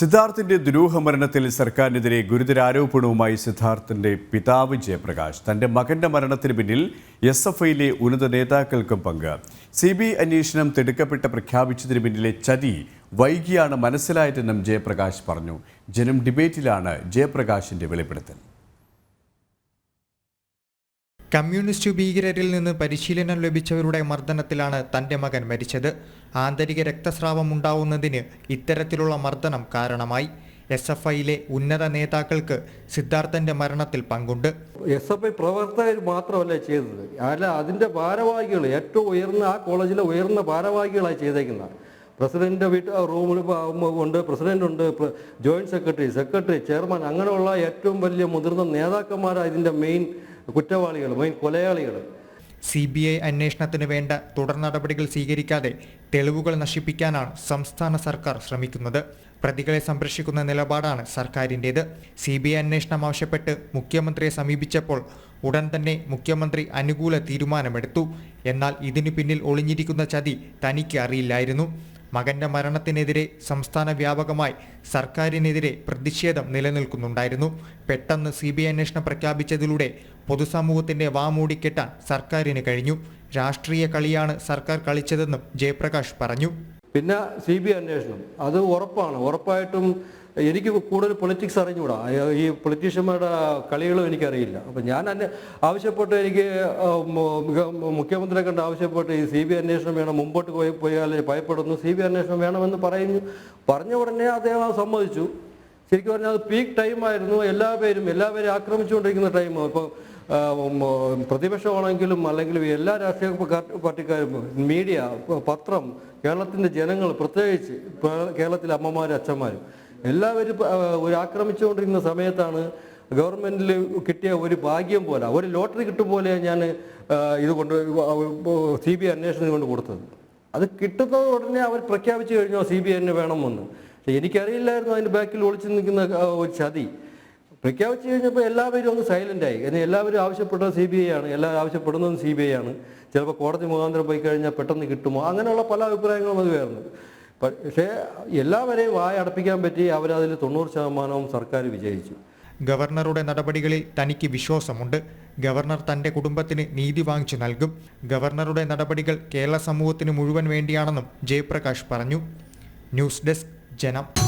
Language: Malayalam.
സിദ്ധാർത്ഥിന്റെ ദുരൂഹമരണത്തിൽ സർക്കാരിനെതിരെ ഗുരുതര ആരോപണവുമായി സിദ്ധാർത്ഥിന്റെ പിതാവ് ജയപ്രകാശ്. തന്റെ മകന്റെ മരണത്തിന് പിന്നിൽ എസ് എഫ് ഐയിലെ ഉന്നത നേതാക്കൾക്കും പങ്ക്. സി ബി അന്വേഷണം തിടുക്കപ്പെട്ട് പ്രഖ്യാപിച്ചതിന് പിന്നിലെ ചതി വൈകിയാണ് മനസ്സിലായതെന്നും ജയപ്രകാശ് പറഞ്ഞു. ജനം ഡിബേറ്റിലാണ് ജയപ്രകാശിന്റെ വെളിപ്പെടുത്തൽ. കമ്മ്യൂണിസ്റ്റ് ഭീകരരിൽ നിന്ന് പരിശീലനം ലഭിച്ചവരുടെ മർദ്ദനത്തിലാണ് തന്റെ മകൻ മരിച്ചത്. ആന്തരിക രക്തസ്രാവം ഉണ്ടാവുന്നതിന് ഇത്തരത്തിലുള്ള മർദ്ദനം കാരണമായി. എസ് എഫ് ഐയിലെ ഉന്നത നേതാക്കൾക്ക് സിദ്ധാർത്ഥന്റെ മരണത്തിൽ പങ്കുണ്ട്. എസ് എഫ് ഐ പ്രവർത്തകർ മാത്രമല്ല ചെയ്തത്? അല്ല അതിന്റെ ഭാരവാഹികൾ ഏറ്റവും ഉയർന്ന ആ കോളേജിലെ ഉയർന്ന ഭാരവാഹികളായി ചെയ്തേക്കുന്നത്. പ്രസിഡന്റിന്റെ വീട്ട് റൂമിൽ ഉണ്ട് പ്രസിഡന്റ് ഉണ്ട് ജോയിന്റ് സെക്രട്ടറി സെക്രട്ടറി ചെയർമാൻ അങ്ങനെയുള്ള ഏറ്റവും വലിയ മുതിർന്ന നേതാക്കന്മാരാണ് ഇതിന്റെ മെയിൻ കുറ്റവാളികൾ മെയിൻ കൊലയാളികളും സി ബി ഐ അന്വേഷണത്തിന് വേണ്ട തുടർ നടപടികൾ സ്വീകരിക്കാതെ തെളിവുകൾ നശിപ്പിക്കാനാണ് സംസ്ഥാന സർക്കാർ ശ്രമിക്കുന്നത്. പ്രതികളെ സംരക്ഷിക്കുന്ന നിലപാടാണ് സർക്കാരിന്റേത്. സി ബി ഐ അന്വേഷണം ആവശ്യപ്പെട്ട് മുഖ്യമന്ത്രിയെ സമീപിച്ചപ്പോൾ ഉടൻ തന്നെ മുഖ്യമന്ത്രി അനുകൂല തീരുമാനമെടുത്തു. എന്നാൽ ഇതിനു പിന്നിൽ ഒളിഞ്ഞിരിക്കുന്ന ചതി തനിക്ക് അറിയില്ലായിരുന്നു. മകന്റെ മരണത്തിനെതിരെ സംസ്ഥാന വ്യാപകമായി സർക്കാരിനെതിരെ പ്രതിഷേധം നിലനിൽക്കുന്നുണ്ടായിരുന്നു. പെട്ടെന്ന് സി ബി അന്വേഷണം പ്രഖ്യാപിച്ചതിലൂടെ പൊതുസമൂഹത്തിന്റെ വാമൂടിക്കെട്ടാൻ സർക്കാരിന് കഴിഞ്ഞു. രാഷ്ട്രീയ കളിയാണ് സർക്കാർ കളിച്ചതെന്നും ജയപ്രകാശ് പറഞ്ഞു. പിന്നെ സി ബി അന്വേഷണം. അത് ഉറപ്പാണ്. ഉറപ്പായിട്ടും എനിക്ക് കൂടുതൽ പൊളിറ്റിക്സ് അറിഞ്ഞുകൂടാ. ഈ പൊളിറ്റീഷ്യന്മാരുടെ കളികളും എനിക്കറിയില്ല. അപ്പം ഞാൻ അന്നെ ആവശ്യപ്പെട്ട് എനിക്ക് മുഖ്യമന്ത്രിയെ കണ്ട് ആവശ്യപ്പെട്ട് ഈ സി ബി അന്വേഷണം വേണം മുമ്പോട്ട് പോയി പോയാൽ ഭയപ്പെടുന്നു. സി ബി അന്വേഷണം വേണമെന്ന് പറയുന്നു. പറഞ്ഞ ഉടനെ അദ്ദേഹം അത് സമ്മതിച്ചു. ശരിക്കും പറഞ്ഞാൽ അത് പീക്ക് ടൈമായിരുന്നു എല്ലാ പേരും എല്ലാവരും ആക്രമിച്ചുകൊണ്ടിരിക്കുന്ന ടൈം ഇപ്പോൾ പ്രതിപക്ഷമാണെങ്കിലും അല്ലെങ്കിൽ എല്ലാ രാഷ്ട്രീയ പാർട്ടി- പാർട്ടിക്കാരും മീഡിയ പത്രം കേരളത്തിന്റെ ജനങ്ങൾ പ്രത്യേകിച്ച് കേരളത്തിലെ അമ്മമാരും അച്ഛന്മാരും എല്ലാവരും ഒരു ആക്രമിച്ചുകൊണ്ടിരിക്കുന്ന സമയത്താണ് ഗവൺമെന്റിൽ കിട്ടിയ ഒരു ഭാഗ്യം പോലെ ഒരു ലോട്ടറി കിട്ടും പോലെ ഞാൻ ഇത് കൊണ്ട് സി ബി ഐ അന്വേഷണത്തിന് കൊണ്ട് കൊടുത്തത്. അത് കിട്ടുന്നത് ഉടനെ അവർ പ്രഖ്യാപിച്ചു കഴിഞ്ഞോ സി ബി ഐ വേണമെന്ന്. പക്ഷെ എനിക്കറിയില്ലായിരുന്നു അതിന്റെ ബാക്കിൽ ഒളിച്ചു നിൽക്കുന്ന ഒരു ചതി. പ്രഖ്യാപിച്ചു കഴിഞ്ഞപ്പോൾ എല്ലാവരും ഒന്ന് സൈലന്റായി കാരണം എല്ലാവരും ആവശ്യപ്പെട്ടത് സി ബി ഐ ആണ് എല്ലാവരും ആവശ്യപ്പെടുന്നതും സി ബി ഐ ആണ്. ചിലപ്പോൾ കോടതി മുഖാന്തരം പോയി കഴിഞ്ഞാൽ പെട്ടെന്ന് കിട്ടുമോ? അങ്ങനെയുള്ള പല അഭിപ്രായങ്ങളും അത് വരുന്നു പക്ഷേ എല്ലാവരെയും വായടപ്പിക്കാൻ പറ്റി അവരതിൽ തൊണ്ണൂറ് ശതമാനവും സർക്കാർ വിജയിച്ചു. ഗവർണറുടെ നടപടികളിൽ തനിക്ക് വിശ്വാസമുണ്ട്. ഗവർണർ തന്റെ കുടുംബത്തിന് നീതി വാങ്ങിച്ചു നൽകും. ഗവർണറുടെ നടപടികൾ കേരള സമൂഹത്തിന് മുഴുവൻ വേണ്ടിയാണെന്നും ജയപ്രകാശ് പറഞ്ഞു. ന്യൂസ് ഡെസ്ക് ജനം.